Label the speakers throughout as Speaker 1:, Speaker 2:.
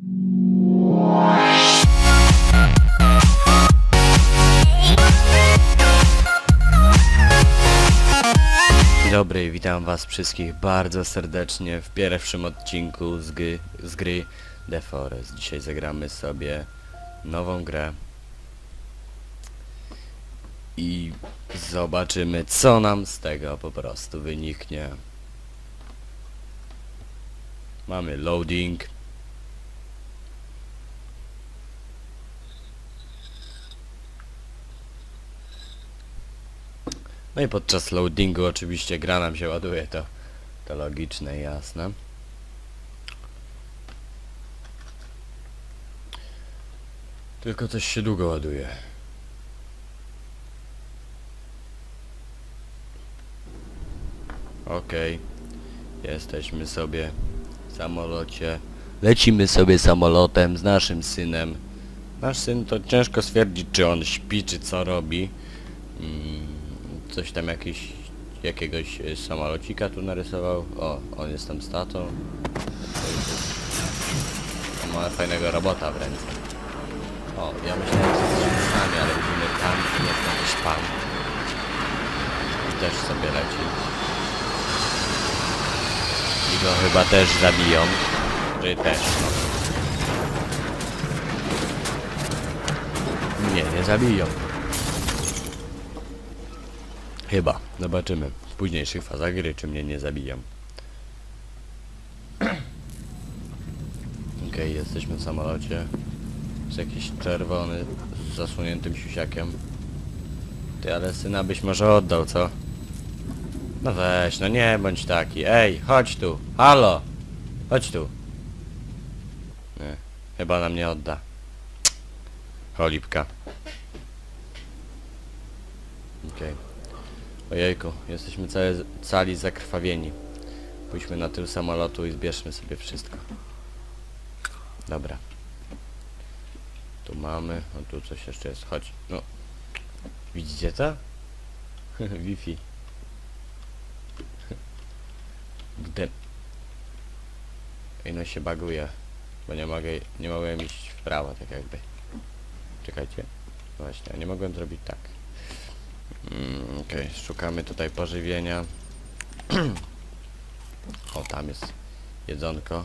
Speaker 1: Dzień dobry, witam was wszystkich bardzo serdecznie w pierwszym odcinku z gry, z gry The Forest. Dzisiaj zagramy sobie nową grę i zobaczymy co nam z tego po prostu wyniknie. Mamy loading. No i podczas loadingu oczywiście gra nam się ładuje, to, to logiczne i jasne. Tylko coś się długo ładuje. Okej. Jesteśmy sobie w samolocie. Lecimy sobie samolotem z naszym synem. Nasz syn to ciężko stwierdzić, czy on śpi, czy co robi. Mm, coś tam jakiś, jakiegoś y, samolocika tu narysował. O, on jest tam z tatą. To już jest- On ma fajnego robota w ręce. O, ja myślałem, że jesteśmy z nami, ale widzimy tam jest jakiś pan. I też sobie leci. I go chyba też zabiją. Czy też, no. Nie, nie zabiją. Chyba. Zobaczymy w późniejszych fazach gry, czy mnie nie zabiją. Okej, jesteśmy w samolocie. Jest jakiś czerwony z zasłoniętym siusiakiem. Ty, ale syna byś może oddał, co? No weź, no nie bądź taki. Ej, chodź tu. Halo! Chodź tu. Nie, chyba nam nie odda. Cholipka. Okej. Ojejku, jesteśmy całe, cali zakrwawieni. Pójdźmy na tył samolotu i zbierzmy sobie wszystko. Dobra. Tu mamy, o tu coś jeszcze jest, chodź. No. Widzicie to? Wi-Fi. Gdy... Ej, no się baguje. Bo nie mogę, nie mogłem iść w prawo, tak jakby. Czekajcie. Właśnie, nie mogłem zrobić tak. Mm, Okej, szukamy tutaj pożywienia. o, tam jest jedzonko.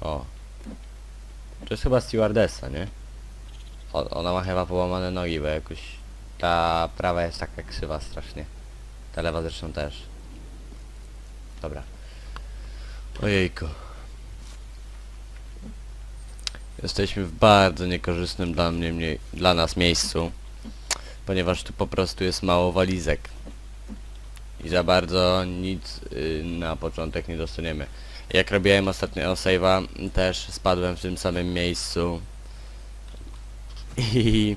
Speaker 1: O. To jest chyba stewardessa, nie? O, ona ma chyba połamane nogi, bo jakoś ta prawa jest taka krzywa strasznie. Ta lewa zresztą też. Dobra. Ojejku. Jesteśmy w bardzo niekorzystnym dla mnie, dla nas miejscu ponieważ tu po prostu jest mało walizek. I za bardzo nic y, na początek nie dostaniemy. Jak robiłem ostatnio save'a, też spadłem w tym samym miejscu. I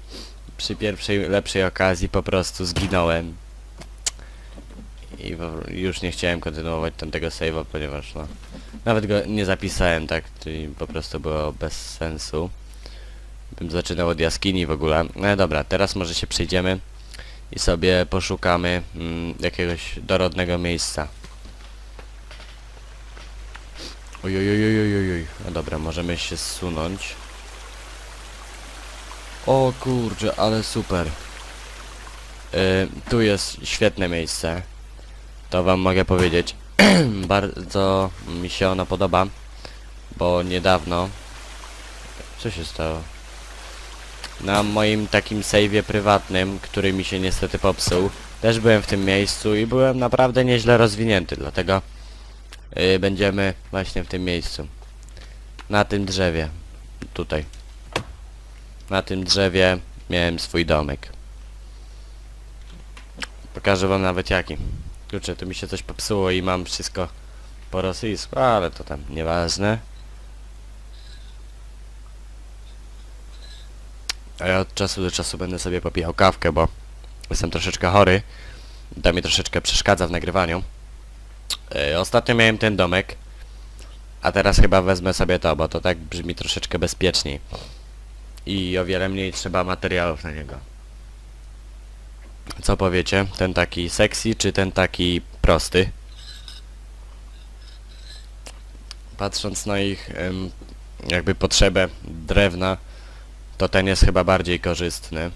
Speaker 1: przy pierwszej lepszej okazji po prostu zginąłem. I już nie chciałem kontynuować tamtego save'a, ponieważ no nawet go nie zapisałem tak, czyli po prostu było bez sensu bym zaczynał od jaskini w ogóle. No dobra, teraz może się przejdziemy i sobie poszukamy mm, jakiegoś dorodnego miejsca. Oj, oj, oj, oj, oj, oj, oj. No dobra, możemy się zsunąć. O kurczę, ale super. Y, tu jest świetne miejsce. To wam mogę powiedzieć. Bardzo mi się ono podoba, bo niedawno... Co się stało? Na moim takim save'ie prywatnym, który mi się niestety popsuł, też byłem w tym miejscu i byłem naprawdę nieźle rozwinięty, dlatego yy, będziemy właśnie w tym miejscu. Na tym drzewie. Tutaj. Na tym drzewie miałem swój domek. Pokażę wam nawet jaki. Kurczę, tu mi się coś popsuło i mam wszystko po rosyjsku, ale to tam nieważne. A ja od czasu do czasu będę sobie popijał kawkę, bo jestem troszeczkę chory. To mi troszeczkę przeszkadza w nagrywaniu. Yy, ostatnio miałem ten domek, a teraz chyba wezmę sobie to, bo to tak brzmi troszeczkę bezpieczniej. I o wiele mniej trzeba materiałów na niego. Co powiecie? Ten taki sexy, czy ten taki prosty? Patrząc na ich jakby potrzebę drewna, to ten jest chyba bardziej korzystny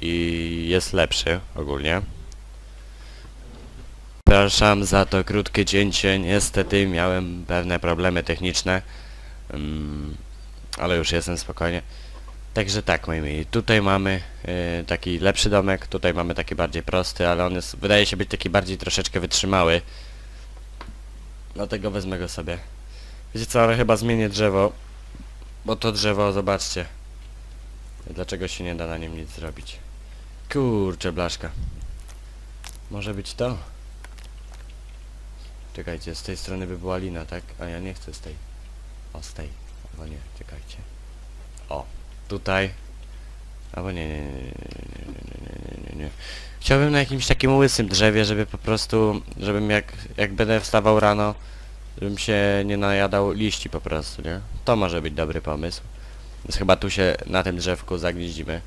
Speaker 1: i jest lepszy ogólnie. Przepraszam za to krótkie cięcie, niestety miałem pewne problemy techniczne, mm, ale już jestem spokojnie. Także tak, moi mili, tutaj mamy y, taki lepszy domek, tutaj mamy taki bardziej prosty, ale on jest, wydaje się być taki bardziej troszeczkę wytrzymały. Dlatego wezmę go sobie. Wiecie co, ale chyba zmienię drzewo, bo to drzewo, zobaczcie. Dlaczego się nie da na nim nic zrobić? Kurczę, blaszka. Może być to? Czekajcie, z tej strony by była lina, tak? A ja nie chcę z tej. O, z tej. Albo nie, czekajcie. O, tutaj. Albo nie, nie, nie, nie, nie, nie, nie, nie. Chciałbym na jakimś takim łysym drzewie, żeby po prostu, żebym jak, jak będę wstawał rano, żebym się nie najadał liści po prostu, nie? To może być dobry pomysł. Więc chyba tu się na tym drzewku zagnieździmy.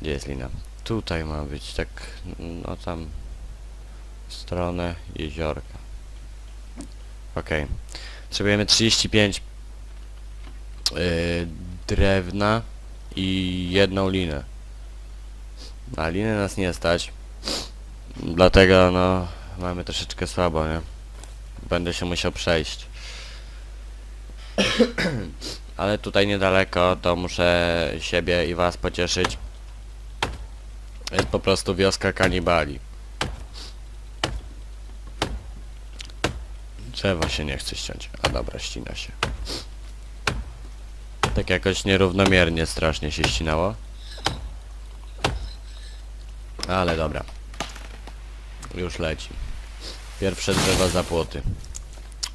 Speaker 1: Gdzie jest lina? Tutaj ma być, tak, no tam, w stronę jeziorka. Okej. Potrzebujemy 35 yy, drewna i jedną linę. Na linę nas nie stać. Dlatego no mamy troszeczkę słabo, nie? Będę się musiał przejść. Ale tutaj niedaleko to muszę siebie i was pocieszyć. Jest po prostu wioska kanibali. Drzewo się nie chce ściąć. A dobra, ścina się. Tak jakoś nierównomiernie strasznie się ścinało. Ale dobra. Już leci. Pierwsze drzewo za płoty.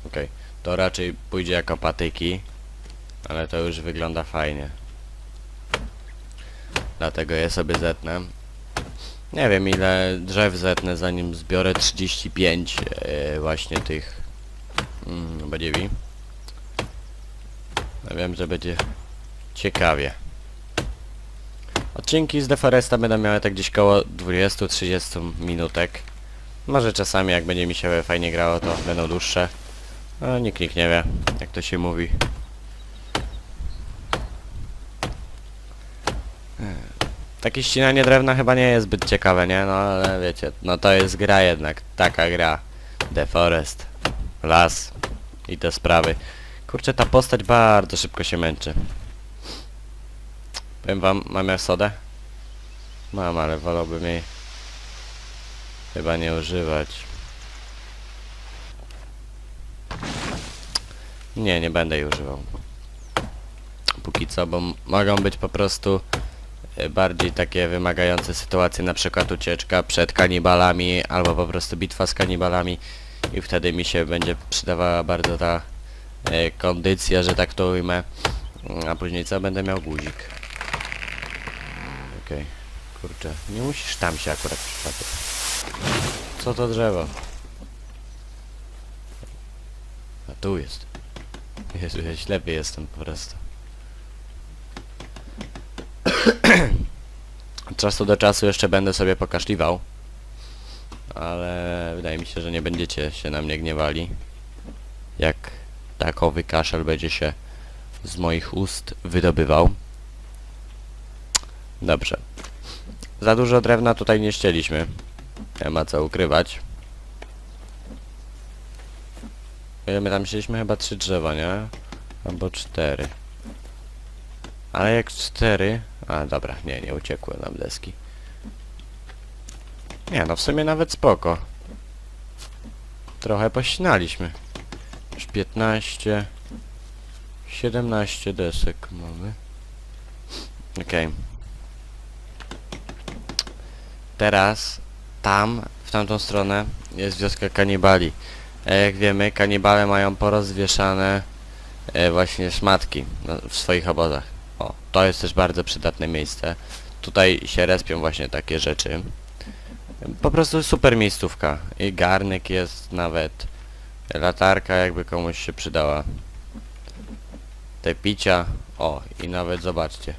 Speaker 1: Okej. To raczej pójdzie jako patyki. Ale to już wygląda fajnie. Dlatego je sobie zetnę. Nie wiem ile drzew zetnę zanim zbiorę 35 e, właśnie tych mm, badziewi. Ja wiem, że będzie ciekawie. Odcinki z Deforesta będą miały tak gdzieś koło 20-30 minutek. Może czasami jak będzie mi się fajnie grało to będą dłuższe. Ale nikt, nikt nie wie, jak to się mówi. Takie ścinanie drewna chyba nie jest zbyt ciekawe, nie? No ale wiecie, no to jest gra jednak, taka gra. Deforest, las i te sprawy. Kurczę, ta postać bardzo szybko się męczy. Powiem wam, mam ja sodę? Mam, ale wolałbym jej chyba nie używać. Nie, nie będę jej używał. Póki co, bo mogą być po prostu bardziej takie wymagające sytuacje, na przykład ucieczka przed kanibalami, albo po prostu bitwa z kanibalami i wtedy mi się będzie przydawała bardzo ta e, kondycja, że tak to ujmę. Mm, A później co? Będę miał guzik. Okej. Kurczę, nie musisz tam się akurat przypadać. Co to drzewo? A tu jest. Jezu, ja ślepy jestem po prostu. Czasu do czasu jeszcze będę sobie pokaszliwał. Ale wydaje mi się, że nie będziecie się na mnie gniewali. Jak takowy kaszel będzie się z moich ust wydobywał. Dobrze. Za dużo drewna tutaj nie ścieliśmy. Nie ma co ukrywać. My tam chcieliśmy? Chyba trzy drzewa, nie? Albo cztery. Ale jak cztery... A, dobra, nie, nie uciekły nam deski. Nie, no w sumie nawet spoko. Trochę pościnaliśmy. Już 15... 17 desek mamy. Okej. Teraz tam, w tamtą stronę jest wioska kanibali. E, jak wiemy, kanibale mają porozwieszane e, właśnie szmatki na, w swoich obozach. To jest też bardzo przydatne miejsce. Tutaj się respią właśnie takie rzeczy. Po prostu super miejscówka. I garnek jest nawet. Latarka jakby komuś się przydała. Te picia. O, i nawet zobaczcie.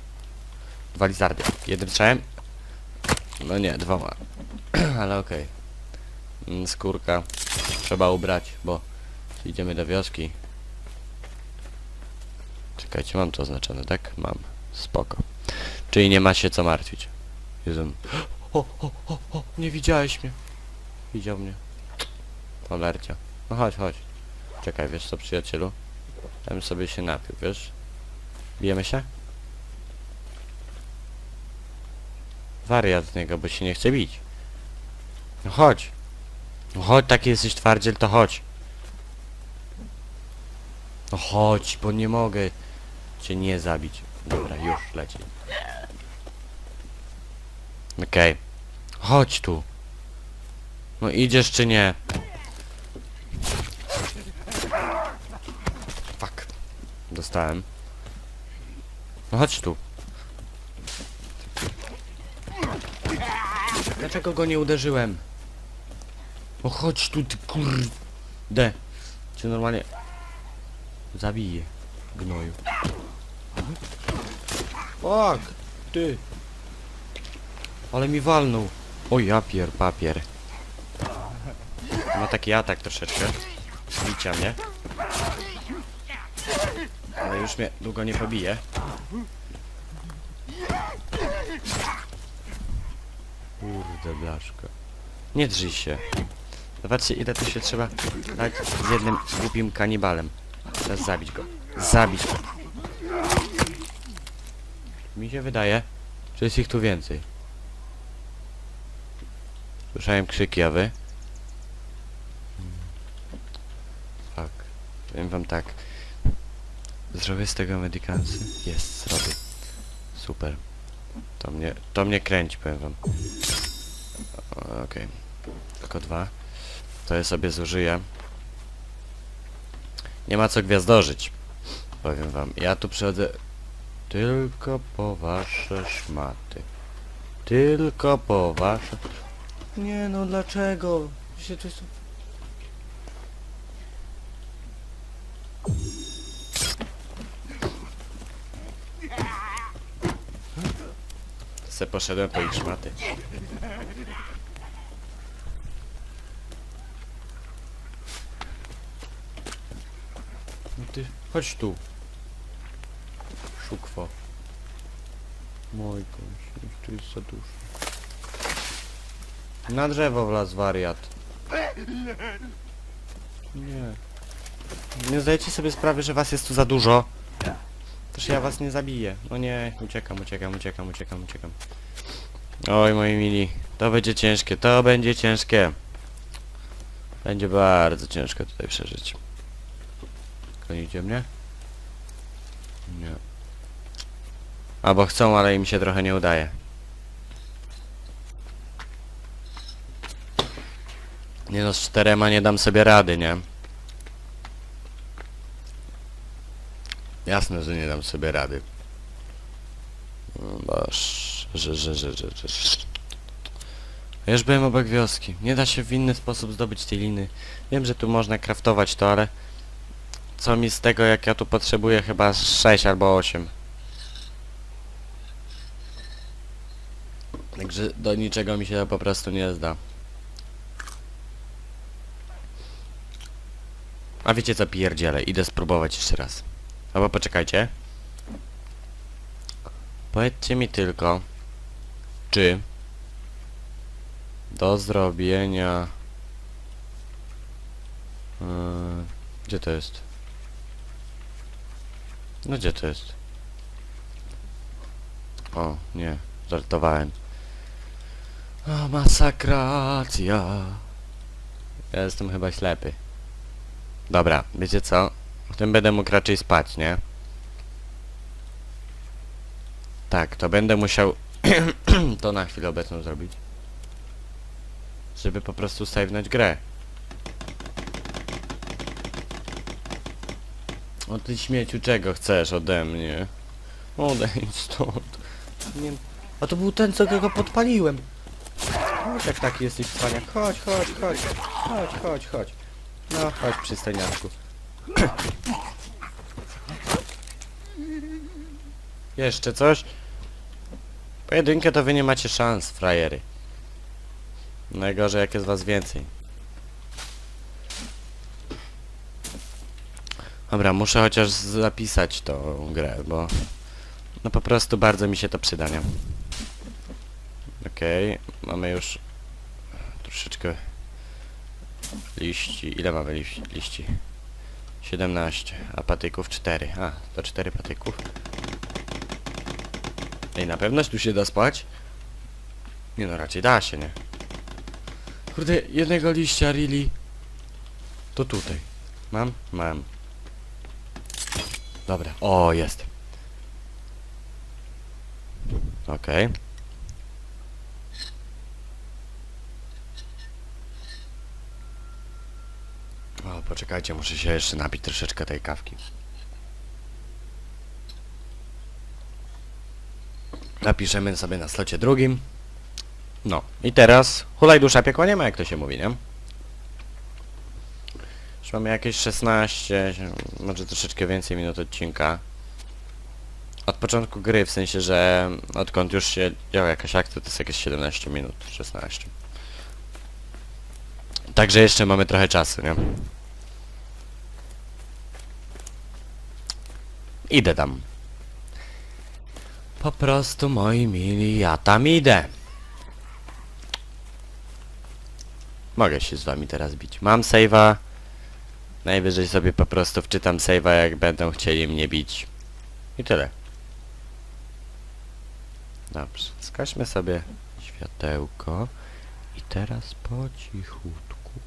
Speaker 1: Dwa lizardy. Jednym strzałem? No nie, dwoma. Ale okej. Mm, Skórka. Trzeba ubrać, bo idziemy do wioski. Czekajcie, mam to oznaczone, tak? Mam. Spoko. Czyli nie ma się co martwić. Jezu. O, o, o, o, nie widziałeś mnie. Widział mnie. Cholercia. No chodź, chodź. Czekaj, wiesz co, przyjacielu? Ja bym sobie się napił, wiesz? Bijemy się? Wariat z niego, bo się nie chce bić. No chodź. No chodź, taki jesteś twardziel, to chodź. No chodź, bo nie mogę cię nie zabić. Dobra, już leci. Okej. Chodź tu. No idziesz czy nie? Fuck. Dostałem. No chodź tu. Dlaczego go nie uderzyłem? No chodź tu, ty kurde. Cię normalnie... Zabiję. Gnoju. Fuck! Ty! Ale mi walnął. O ja pier papier. Ma taki atak troszeczkę. Bicia mnie. Ale już mnie długo nie pobije. Kurde blaszka. Nie drzyj się. Zobaczcie ile tu się trzeba dać z jednym głupim kanibalem. Teraz zabić go. Zabić go. Mi się wydaje, że jest ich tu więcej. Słyszałem krzyki, a wy? Tak. Powiem wam tak. Zrobię z tego medikansy? Jest, zrobię. Super. To mnie, to mnie kręci, powiem wam. Okej. Tylko dwa. To ja sobie zużyję. Nie ma co gwiazdożyć. Powiem wam. Ja tu przychodzę tylko po wasze szmaty. Tylko po wasze... Nie no, dlaczego? Się jest... Se poszedłem po ich szmaty. No ty, chodź tu. Szukwo. Mojko, tu jest za dużo. Na drzewo wlazł wariat. Nie. Nie zdajecie sobie sprawy, że was jest tu za dużo. Też ja was nie zabiję. No nie, uciekam, uciekam, uciekam, uciekam, uciekam. Oj, moi mili, to będzie ciężkie, to będzie ciężkie. Będzie bardzo ciężko tutaj przeżyć. Gonicie mnie? Nie. Albo chcą, ale im się trochę nie udaje. Nie no, z czterema nie dam sobie rady, nie? Jasne, że nie dam sobie rady. No, Boż, że, że, że, że, że, już byłem obok wioski. Nie da się w inny sposób zdobyć tej liny. Wiem, że tu można kraftować to, ale... Co mi z tego, jak ja tu potrzebuję chyba 6 albo 8. Także do niczego mi się po prostu nie zda. A wiecie co pierdzielę, idę spróbować jeszcze raz. Albo poczekajcie. Powiedzcie mi tylko, czy do zrobienia... Yy, gdzie to jest? No gdzie to jest? O, nie, żartowałem. O, masakracja. Ja jestem chyba ślepy. Dobra, wiecie co? W tym będę mógł raczej spać, nie? Tak, to będę musiał to na chwilę obecną zrobić. Żeby po prostu save'nąć grę. O ty śmieciu, czego chcesz ode mnie? Odejdź stąd. Nie... A to był ten, co go podpaliłem. Chodź, jak taki jesteś cwaniak. Chodź, chodź, chodź. Chodź, chodź, chodź. No, chodź, przystojniaczku. Jeszcze coś? Pojedynkę to wy nie macie szans, frajery. Najgorzej jak jest was więcej. Dobra, muszę chociaż zapisać tą grę, bo... No po prostu bardzo mi się to przyda, nie? Okej, mamy już troszeczkę liści. Ile mamy liści? liści? 17, a patyków 4. A, to 4 patyków. Ej, na pewno tu się da spać? Nie no, raczej da się, nie? Kurde, jednego liścia, really? To tutaj. Mam? Mam. Dobra. O, jest. Okej. O, poczekajcie, muszę się jeszcze napić troszeczkę tej kawki. Napiszemy sobie na slocie drugim. No, i teraz hulaj dusza piekła nie ma, jak to się mówi, nie? Już mamy jakieś 16, może troszeczkę więcej minut odcinka. Od początku gry, w sensie, że odkąd już się działa jakaś akcja, to jest jakieś 17 minut, 16. Także jeszcze mamy trochę czasu, nie? Idę tam. Po prostu, moi mili, ja tam idę. Mogę się z wami teraz bić. Mam save'a. Najwyżej sobie po prostu wczytam save'a, jak będą chcieli mnie bić. I tyle. Dobrze, skaźmy sobie światełko. I teraz po cichutku,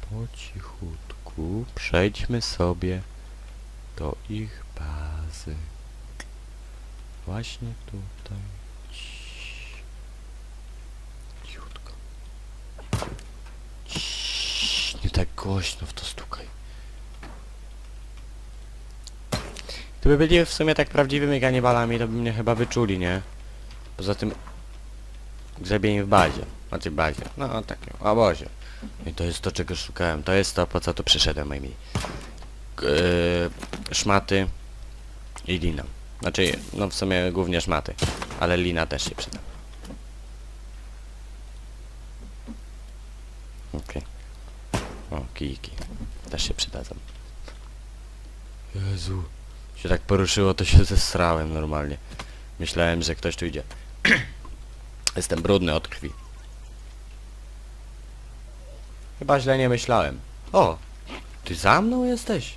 Speaker 1: po cichutku przejdźmy sobie do ich bazy. Właśnie tutaj. Cichutko. Nie tak głośno w to stukaj. Gdyby byli w sumie tak prawdziwymi kanibalami, to by mnie chyba wyczuli, nie? Poza tym grzebień w bazie. Znaczy bazie. No takie, w obozie. I to jest to, czego szukałem. To jest to, po co tu przyszedłem, Amy. Yy, szmaty i lina. Znaczy, no w sumie głównie szmaty. Ale lina też się przyda. Okej. O, kijki. Też się przydadzą. Jezu. Się tak poruszyło, to się zesrałem normalnie. Myślałem, że ktoś tu idzie. Jestem brudny od krwi. Chyba źle nie myślałem. O! Ty za mną jesteś?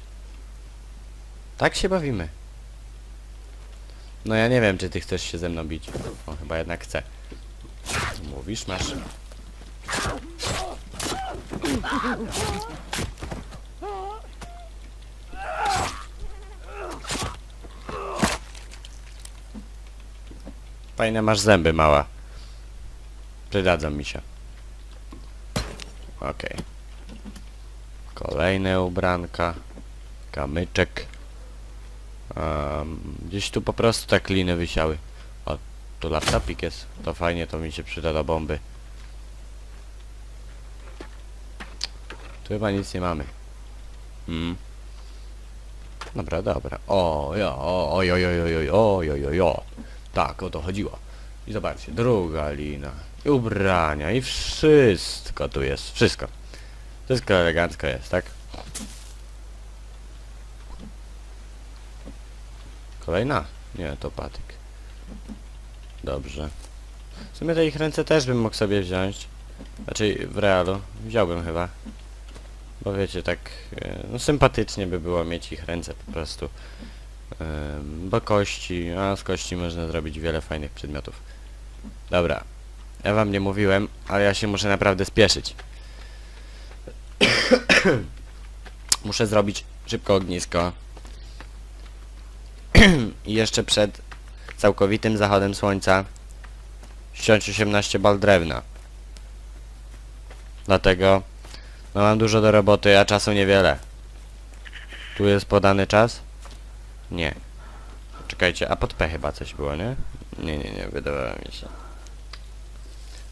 Speaker 1: Tak się bawimy. No ja nie wiem, czy ty chcesz się ze mną bić. O, chyba jednak chcę. Mówisz, masz. Fajne masz zęby, mała. Przydadzą mi się. Okej. Kolejne ubranka. Kamyczek. Em, gdzieś tu po prostu tak liny wysiały. O, tu laptopik jest. To fajnie, to mi się przyda do bomby. Tu chyba nic nie mamy. Hmm. Dobra, dobra. O, ja, o, oj, oj, oj, oj, oj, oj, oj, oj. Tak, o to chodziło. I zobaczcie, druga lina. I ubrania, i wszystko tu jest. Wszystko. Wszystko elegancko jest, tak? Kolejna? Nie, to patyk. Dobrze. W sumie te ich ręce też bym mógł sobie wziąć. Znaczy w realu. Wziąłbym chyba. Bo wiecie, tak e, no sympatycznie by było mieć ich ręce po prostu. Bo kości, a z kości można zrobić wiele fajnych przedmiotów. Dobra. Ja wam nie mówiłem, ale ja się muszę naprawdę spieszyć. muszę zrobić szybko ognisko. Jeszcze przed całkowitym zachodem słońca ściąć 18 bal drewna. Dlatego no mam dużo do roboty, a czasu niewiele. Tu jest podany czas? Nie. Czekajcie, a pod P chyba coś było, nie? Nie, nie, nie, wydawało mi się.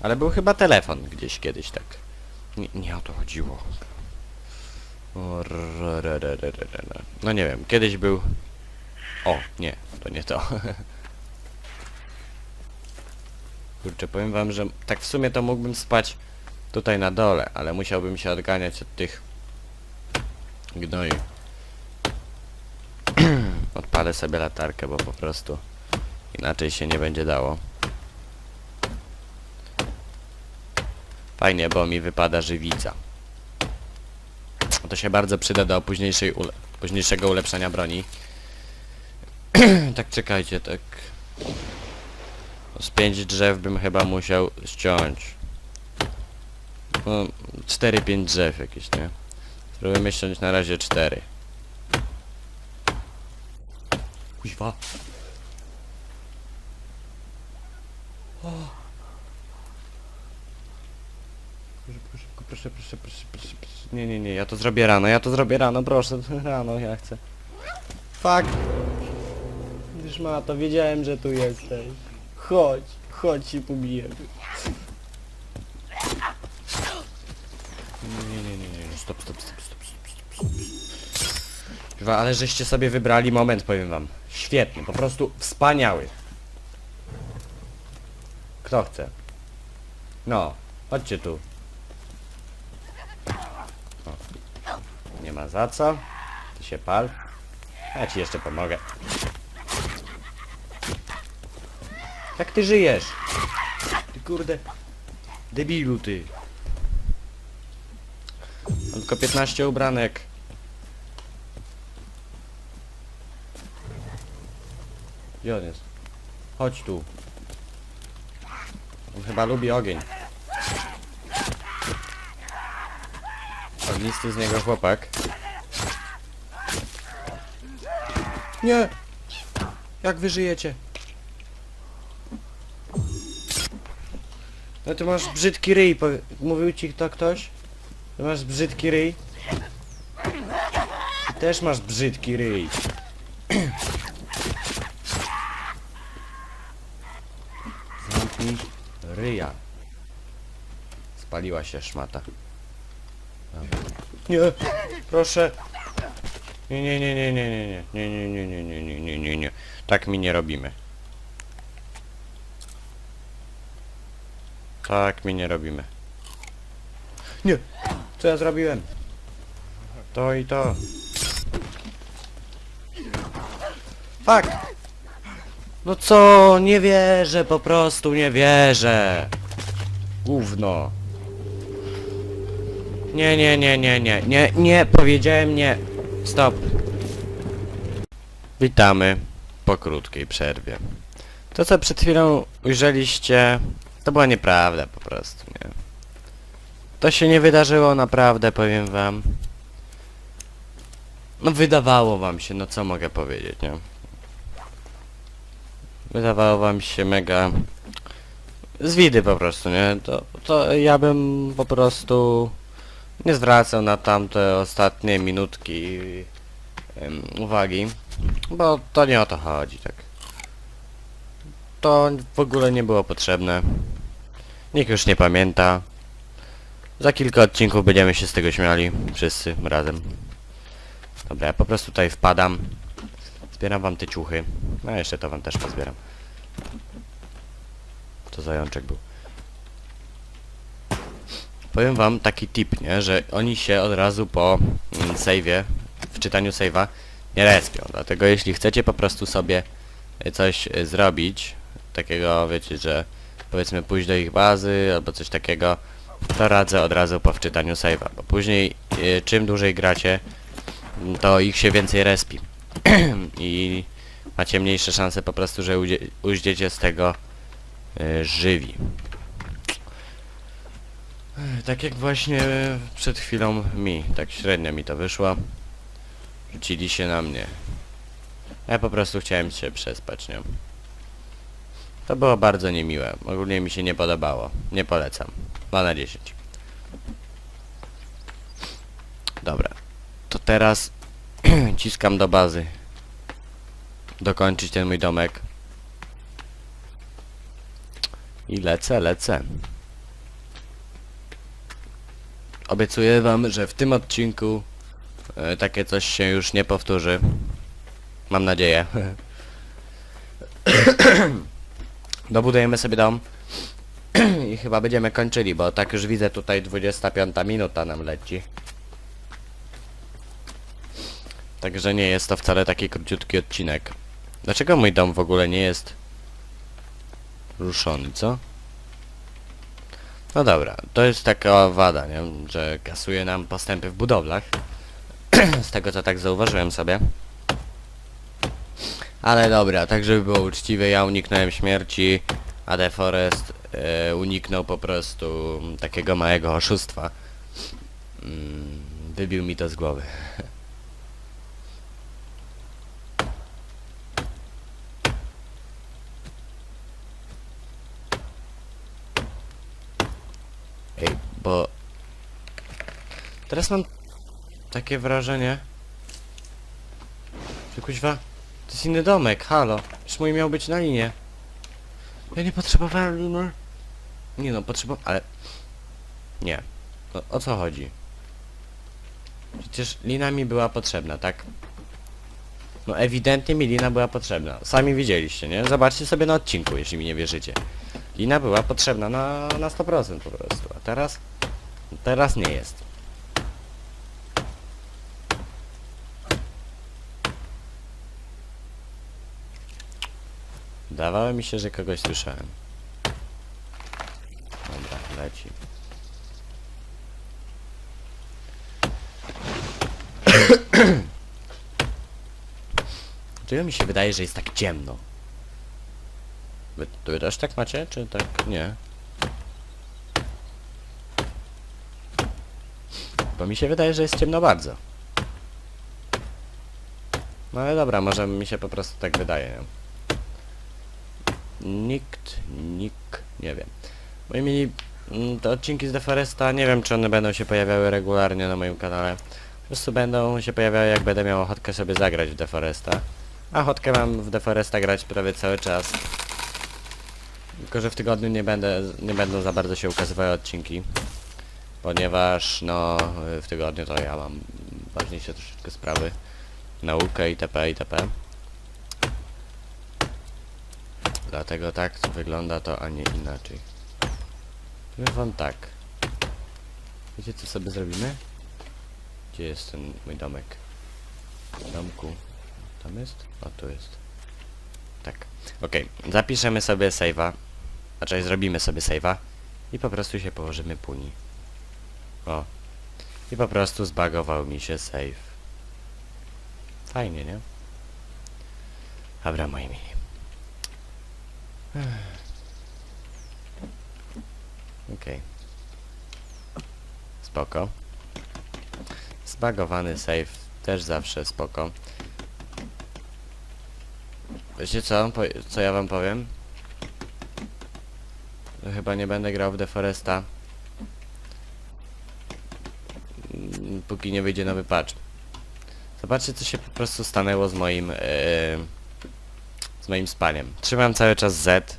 Speaker 1: Ale był chyba telefon gdzieś kiedyś tak. Nie, nie o to chodziło. No nie wiem, kiedyś był... O, nie, to nie to. Kurczę, powiem wam, że tak w sumie to mógłbym spać tutaj na dole, ale musiałbym się odganiać od tych gnoi. Odpalę sobie latarkę, bo po prostu inaczej się nie będzie dało. Fajnie, bo mi wypada żywica. To się bardzo przyda do późniejszej ule późniejszego ulepszania broni. tak czekajcie, tak... Z pięć drzew bym chyba musiał ściąć. No, 4-5 drzew jakieś, nie? Spróbujemy ściąć na razie 4. Kuźwa. Proszę, proszę, proszę, proszę, proszę. Nie, nie, nie, ja to zrobię rano, ja to zrobię rano, proszę, rano, ja chcę. Fuck. Wiesz ma, to wiedziałem, że tu jesteś. Chodź, chodź się pobijemy. Nie, nie, nie, nie, stop, stop, stop, stop, stop, stop, stop. Kurwa, ale żeście sobie wybrali moment, powiem wam. Świetny, po prostu wspaniały. Kto chce? No, chodźcie tu. O. Nie ma za co. Ty się pal. Ja ci jeszcze pomogę. Jak ty żyjesz? Ty kurde. Debilu ty. Mam tylko 15 ubranek. Gdzie on jest? Chodź tu. On chyba lubi ogień. Ognisty z niego chłopak. Nie! Jak wy żyjecie? No ty masz brzydki ryj, mówił ci to ktoś? Ty masz brzydki ryj? Ty też masz brzydki ryj. Zamknij ryja. Spaliła się szmata. Nie, proszę. Nie, nie, nie, nie, nie, nie, nie, nie, nie, nie, nie, nie, nie, nie, nie. Tak mi nie robimy. Tak mi nie robimy. Nie! Co ja zrobiłem? To i to. Fuck! No co? Nie wierzę, po prostu nie wierzę. Gówno. Nie, nie, nie, nie, nie, nie, nie, powiedziałem nie. Stop. Witamy po krótkiej przerwie. To co przed chwilą ujrzeliście, to była nieprawda po prostu, nie? To się nie wydarzyło naprawdę, powiem wam. No wydawało wam się, no co mogę powiedzieć, nie? Wydawało wam się mega... Z widy po prostu, nie? To, to ja bym po prostu nie zwracał na tamte ostatnie minutki em, uwagi, bo to nie o to chodzi, tak. To w ogóle nie było potrzebne. Nikt już nie pamięta. Za kilka odcinków będziemy się z tego śmiali, wszyscy razem. Dobra, ja po prostu tutaj wpadam. Zbieram wam te ciuchy. No jeszcze to wam też pozbieram. To zajączek był. Powiem wam taki tip, nie? Że oni się od razu po mm, save'ie, w czytaniu save'a nie respią. Dlatego jeśli chcecie po prostu sobie coś y, zrobić, takiego wiecie, że powiedzmy pójść do ich bazy albo coś takiego, to radzę od razu po wczytaniu save'a, bo później y, czym dłużej gracie, to ich się więcej respi. I macie mniejsze szanse po prostu, że ujdziecie z tego y, żywi. Tak jak właśnie przed chwilą mi, tak średnio mi to wyszło. Rzucili się na mnie. Ja po prostu chciałem się przespać, nie? To było bardzo niemiłe. Ogólnie mi się nie podobało. Nie polecam. 2 na 10. Dobra. To teraz ciskam do bazy. Dokończyć ten mój domek. I lecę, lecę. Obiecuję wam, że w tym odcinku e, takie coś się już nie powtórzy. Mam nadzieję. Dobudujemy sobie dom. I chyba będziemy kończyli, bo tak już widzę tutaj 25 minuta nam leci. Także nie jest to wcale taki króciutki odcinek. Dlaczego mój dom w ogóle nie jest ruszony, co? No dobra, to jest taka wada, nie? Że kasuje nam postępy w budowlach. Z tego co tak zauważyłem sobie. Ale dobra, tak żeby było uczciwe, ja uniknąłem śmierci, a The Forest e, uniknął po prostu takiego małego oszustwa. Mm, wybił mi to z głowy. Ej, bo... Teraz mam takie wrażenie... Że kuźwa... To jest inny domek, halo. Już mój miał być na linie. Ja nie potrzebowałem liny. Nie no, potrzeba... ale... Nie. O, o co chodzi? Przecież lina mi była potrzebna, tak? No ewidentnie mi lina była potrzebna. Sami widzieliście, nie? Zobaczcie sobie na odcinku, jeśli mi nie wierzycie. Lina była potrzebna na, na 100% po prostu, a teraz... Teraz nie jest. Dawało mi się, że kogoś słyszałem. Dobra, leci. Dlaczego mi się wydaje, że jest tak ciemno? Wy, wy też tak macie, czy tak nie? Bo mi się wydaje, że jest ciemno bardzo. No ale dobra, może mi się po prostu tak wydaje? Nikt, nikt, nie wiem. Moi mili, mm, te odcinki z The Foresta, nie wiem czy one będą się pojawiały regularnie na moim kanale. Po prostu będą się pojawiały jak będę miał ochotkę sobie zagrać w The Foresta. A ochotkę mam w The Foresta grać prawie cały czas. Tylko, że w tygodniu nie będę, nie będą za bardzo się ukazywały odcinki. Ponieważ, no, w tygodniu to ja mam ważniejsze troszeczkę sprawy. Naukę itp. itp. Dlatego tak wygląda to, a nie inaczej. Powiem wam tak. Wiecie co sobie zrobimy? Gdzie jest ten mój domek? W domku. Tam jest? O, tu jest. Tak. Okej, zapiszemy sobie save'a. Znaczy zrobimy sobie save'a. I po prostu się położymy puni. O. I po prostu zbagował mi się save. Fajnie, nie? Dobra, moi mili. Okej. Spoko. Zbagowany save też zawsze spoko. Wiecie co? Co ja wam powiem? Chyba nie będę grał w Deforesta. Mm, Póki nie wyjdzie nowy patch. Zobaczcie co się po prostu stanęło z moim... Yy, z moim spaniem. Trzymam cały czas Z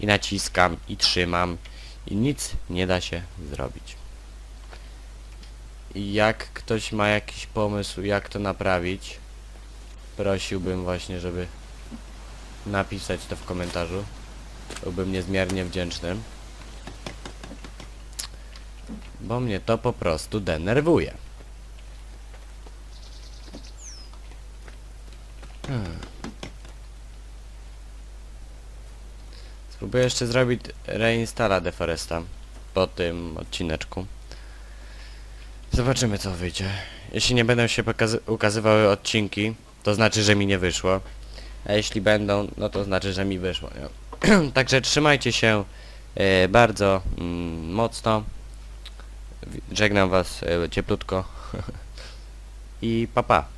Speaker 1: i naciskam i trzymam i nic nie da się zrobić. I jak ktoś ma jakiś pomysł jak to naprawić, prosiłbym właśnie, żeby napisać to w komentarzu. Byłbym niezmiernie wdzięczny. Bo mnie to po prostu denerwuje. Hmm. Spróbuję jeszcze zrobić reinstalla Deforesta po tym odcineczku. Zobaczymy co wyjdzie. Jeśli nie będą się ukazywały odcinki, to znaczy, że mi nie wyszło. A jeśli będą, no to znaczy, że mi wyszło. Także trzymajcie się e, bardzo mm, mocno. Żegnam was e, cieplutko. I papa. Pa.